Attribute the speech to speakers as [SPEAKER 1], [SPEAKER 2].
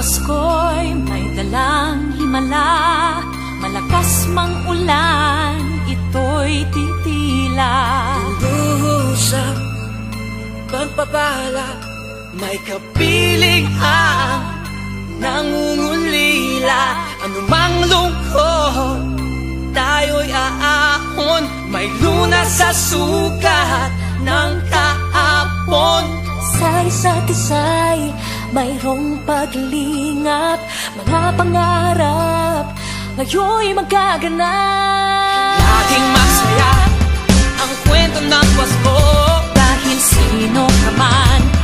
[SPEAKER 1] Pasko'y may dalang himala Malakas mang ulan, ito'y titila.
[SPEAKER 2] Usap, pagpapala May kapiling ang nangungulila. Anumang lungkot, tayo'y aahon May lunas sa sukat ng kahapon
[SPEAKER 1] Sa isa't isa'y mayroong paglingap Mga pangarap ngayon'y magaganap.
[SPEAKER 2] Laging masaya ang kwento ng Pasko
[SPEAKER 1] Dahil sino ka man